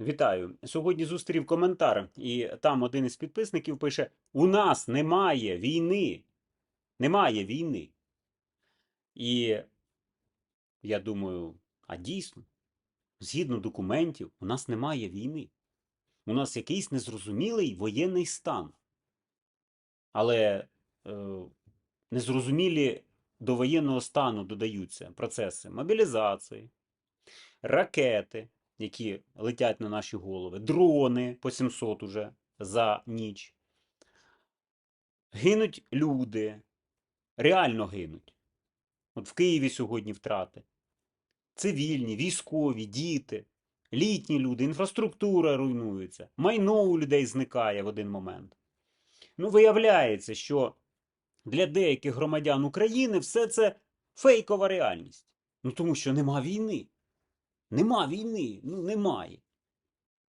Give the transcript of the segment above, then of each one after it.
Вітаю. Сьогодні зустрів коментар, і там один із підписників пише: У нас немає війни. Немає війни. І я думаю, а дійсно, згідно документів, у нас немає війни. У нас якийсь незрозумілий воєнний стан. Але е, незрозумілі до воєнного стану додаються процеси мобілізації, ракети, які летять на наші голови, дрони по 700 уже за ніч. Гинуть люди, реально гинуть. От в Києві сьогодні втрати. Цивільні, військові, діти, літні люди, інфраструктура руйнується, майно у людей зникає в один момент. Ну, виявляється, що для деяких громадян України все це фейкова реальність. Ну тому що нема війни. Нема війни, ну немає.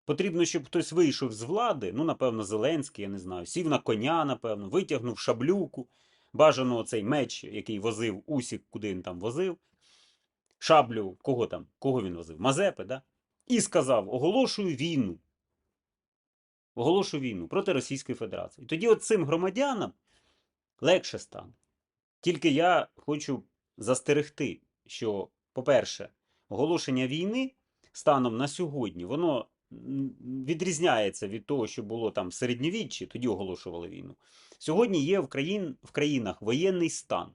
Потрібно, щоб хтось вийшов з влади, ну, напевно, Зеленський, я не знаю, сів на коня, напевно, витягнув шаблюку, бажано цей меч, який возив Усік, куди він там возив, шаблю, кого там, кого він возив? Мазепи, да? І сказав: оголошую війну. Оголошую війну проти Російської Федерації. І Тоді от цим громадянам легше стане. Тільки я хочу застерегти, що, по-перше, оголошення війни станом на сьогодні, воно відрізняється від того, що було там в середньовіччі, тоді оголошували війну. Сьогодні є в, країн, в країнах воєнний стан.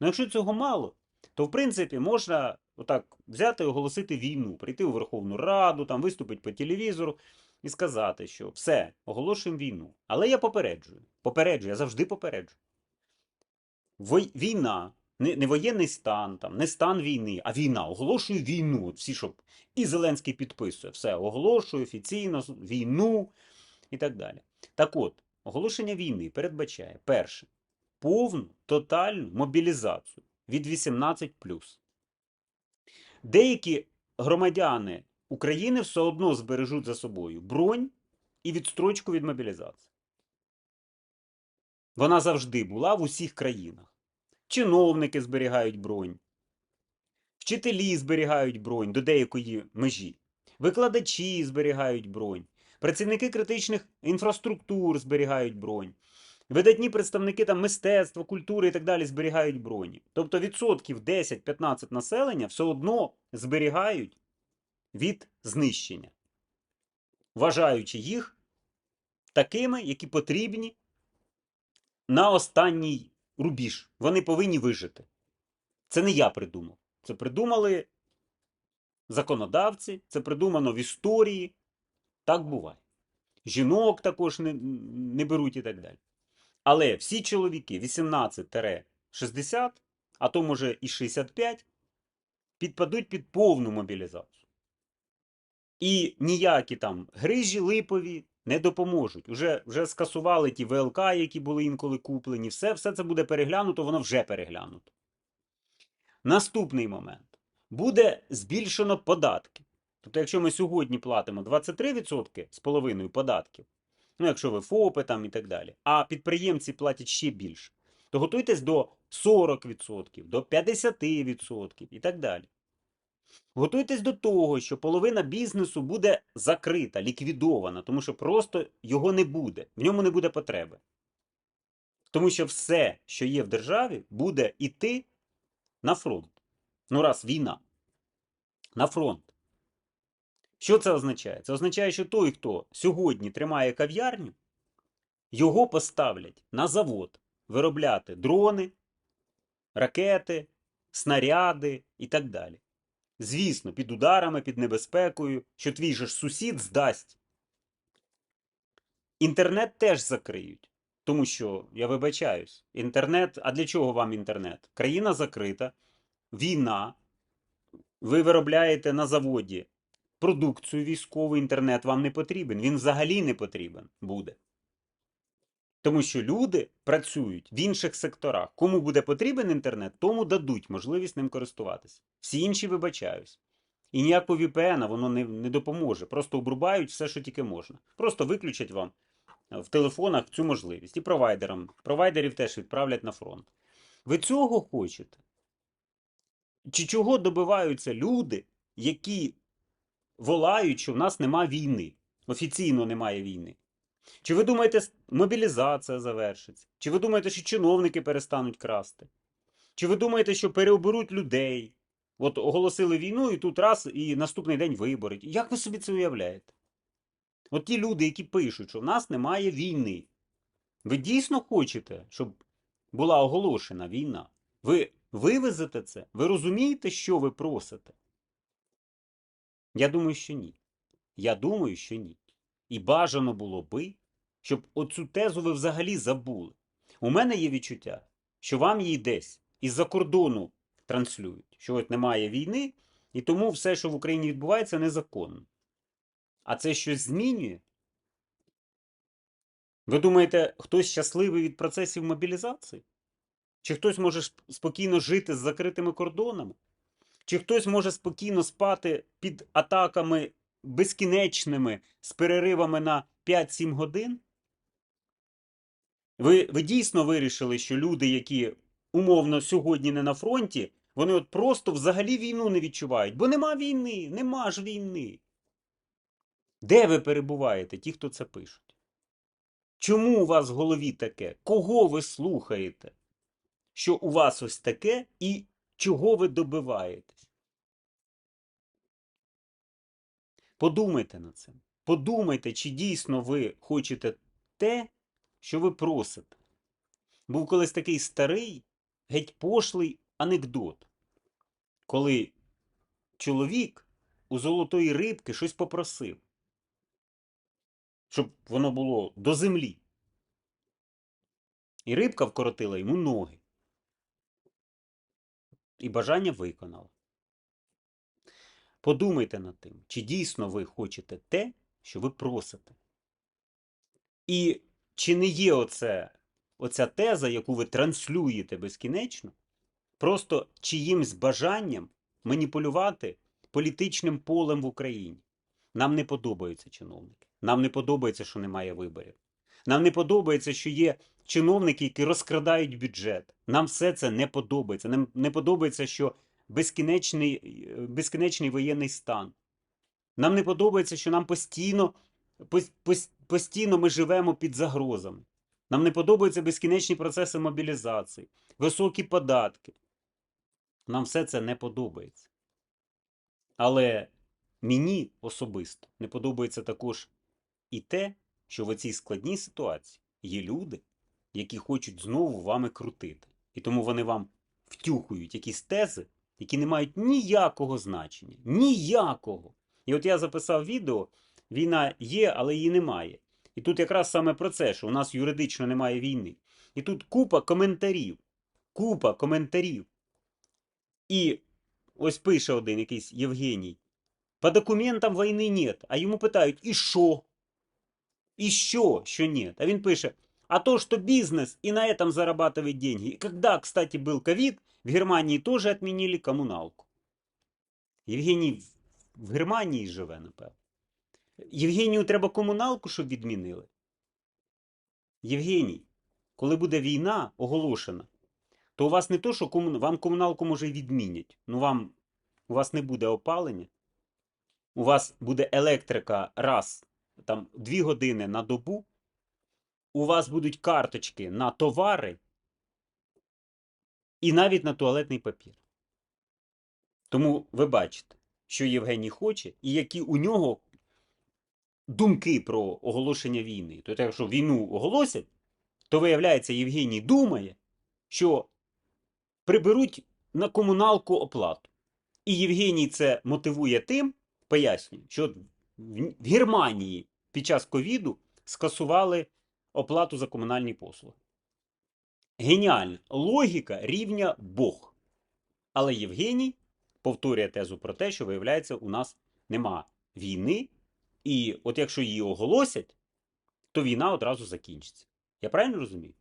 Ну, якщо цього мало, то в принципі можна отак взяти і оголосити війну, прийти у Верховну Раду, там виступити по телевізору і сказати, що все, оголошуємо війну. Але я попереджую. Попереджую, я завжди попереджую. Війна, не, не воєнний стан, там, не стан війни, а війна. Оголошую війну. От всі, щоб і Зеленський підписує. Все, оголошую офіційно війну і так далі. Так от, оголошення війни передбачає перше повну тотальну мобілізацію від 18 Деякі громадяни України все одно збережуть за собою бронь і відстрочку від мобілізації. Вона завжди була в усіх країнах. Чиновники зберігають бронь, вчителі зберігають бронь до деякої межі, викладачі зберігають бронь, працівники критичних інфраструктур зберігають бронь, видатні представники там мистецтва, культури і так далі зберігають броні. Тобто відсотків 10-15 населення все одно зберігають від знищення, вважаючи їх такими, які потрібні на останній рубіж. Вони повинні вижити. Це не я придумав. Це придумали законодавці, це придумано в історії. Так буває. Жінок також не, не беруть і так далі. Але всі чоловіки 18-60, а то може і 65, підпадуть під повну мобілізацію. І ніякі там грижі липові не допоможуть. Уже, вже скасували ті ВЛК, які були інколи куплені. Все, все це буде переглянуто, воно вже переглянуто. Наступний момент. Буде збільшено податки. Тобто, якщо ми сьогодні платимо 23% з половиною податків, ну якщо ви ФОПи там і так далі, а підприємці платять ще більше, то готуйтесь до 40%, до 50% і так далі. Готуйтесь до того, що половина бізнесу буде закрита, ліквідована, тому що просто його не буде, в ньому не буде потреби. Тому що все, що є в державі, буде йти на фронт. Ну, раз війна. На фронт. Що це означає? Це означає, що той, хто сьогодні тримає кав'ярню, його поставлять на завод виробляти дрони, ракети, снаряди і так далі. Звісно, під ударами, під небезпекою, що твій же ж сусід здасть. Інтернет теж закриють. Тому що, я вибачаюсь, інтернет. А для чого вам інтернет? Країна закрита, війна. Ви виробляєте на заводі продукцію військову, інтернет вам не потрібен. Він взагалі не потрібен буде. Тому що люди працюють в інших секторах. Кому буде потрібен інтернет, тому дадуть можливість ним користуватися. Всі інші вибачаюсь. І ніякого VPN воно не, не допоможе. Просто обрубають все, що тільки можна. Просто виключать вам е, в телефонах цю можливість. І провайдерам. Провайдерів теж відправлять на фронт. Ви цього хочете? Чи чого добиваються люди, які волають, що в нас нема війни. Офіційно немає війни. Чи ви думаєте, мобілізація завершиться? Чи ви думаєте, що чиновники перестануть красти? Чи ви думаєте, що переоберуть людей? От оголосили війну, і тут раз, і наступний день вибори. Як ви собі це уявляєте? От ті люди, які пишуть, що в нас немає війни. Ви дійсно хочете, щоб була оголошена війна? Ви вивезете це? Ви розумієте, що ви просите? Я думаю, що ні. Я думаю, що ні. І бажано було би, щоб оцю тезу ви взагалі забули. У мене є відчуття, що вам її десь із-за кордону транслюють, що от немає війни, і тому все, що в Україні відбувається, незаконно. А це щось змінює? Ви думаєте, хтось щасливий від процесів мобілізації? Чи хтось може спокійно жити з закритими кордонами? Чи хтось може спокійно спати під атаками безкінечними з переривами на 5-7 годин? Ви, ви дійсно вирішили, що люди, які умовно сьогодні не на фронті, вони от просто взагалі війну не відчувають, бо нема війни, нема ж війни. Де ви перебуваєте, ті, хто це пишуть? Чому у вас в голові таке? Кого ви слухаєте? Що у вас ось таке і чого ви добиваєтесь? Подумайте над цим. Подумайте, чи дійсно ви хочете те, що ви просите. Був колись такий старий, геть пошлий анекдот, коли чоловік у золотої рибки щось попросив, щоб воно було до землі. І рибка вкоротила йому ноги. І бажання виконала. Подумайте над тим, чи дійсно ви хочете те, що ви просите. І чи не є оце, оця теза, яку ви транслюєте безкінечно, просто чиїмсь бажанням маніпулювати політичним полем в Україні? Нам не подобаються чиновники. Нам не подобається, що немає виборів. Нам не подобається, що є чиновники, які розкрадають бюджет. Нам все це не подобається. Нам не подобається, що безкінечний, е, безкінечний воєнний стан. Нам не подобається, що нам постійно, пос- пос- постійно ми живемо під загрозами. Нам не подобаються безкінечні процеси мобілізації, високі податки. Нам все це не подобається. Але мені особисто не подобається також і те, що в цій складній ситуації є люди, які хочуть знову вами крутити. І тому вони вам втюхують якісь тези, які не мають ніякого значення. Ніякого. І от я записав відео: війна є, але її немає. І тут якраз саме про це, що у нас юридично немає війни. І тут купа коментарів. Купа коментарів. І ось пише один якийсь Євгеній. По документам війни нет. А йому питають, і що? И що, що нет? А він пише, а то, что бизнес и на этом зарабатывает деньги. И когда, кстати, был ковид, в Германии тоже отменили коммуналку. Євгеній в- в Германії живе, напевно. Євгенію треба комуналку, щоб відмінили. Євгеній, коли буде війна оголошена, то у вас не то, що кому... вам комуналку може й відмінять. Ну вам у вас не буде опалення. У вас буде електрика раз там дві години на добу. У вас будуть карточки на товари і навіть на туалетний папір. Тому ви бачите, що Євгеній хоче, і які у нього думки про оголошення війни. Тобто, якщо війну оголосять, то виявляється, Євгеній думає, що приберуть на комуналку оплату. І Євгеній це мотивує тим, пояснюю, що в Германії під час ковіду скасували оплату за комунальні послуги. Геніальна логіка рівня Бог. Але Євгеній повторює тезу про те, що, виявляється, у нас нема війни, і от якщо її оголосять, то війна одразу закінчиться. Я правильно розумію?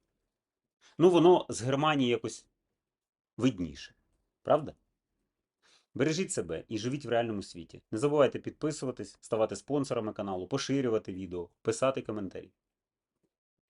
Ну, воно з Германії якось видніше. Правда? Бережіть себе і живіть в реальному світі. Не забувайте підписуватись, ставати спонсорами каналу, поширювати відео, писати коментарі.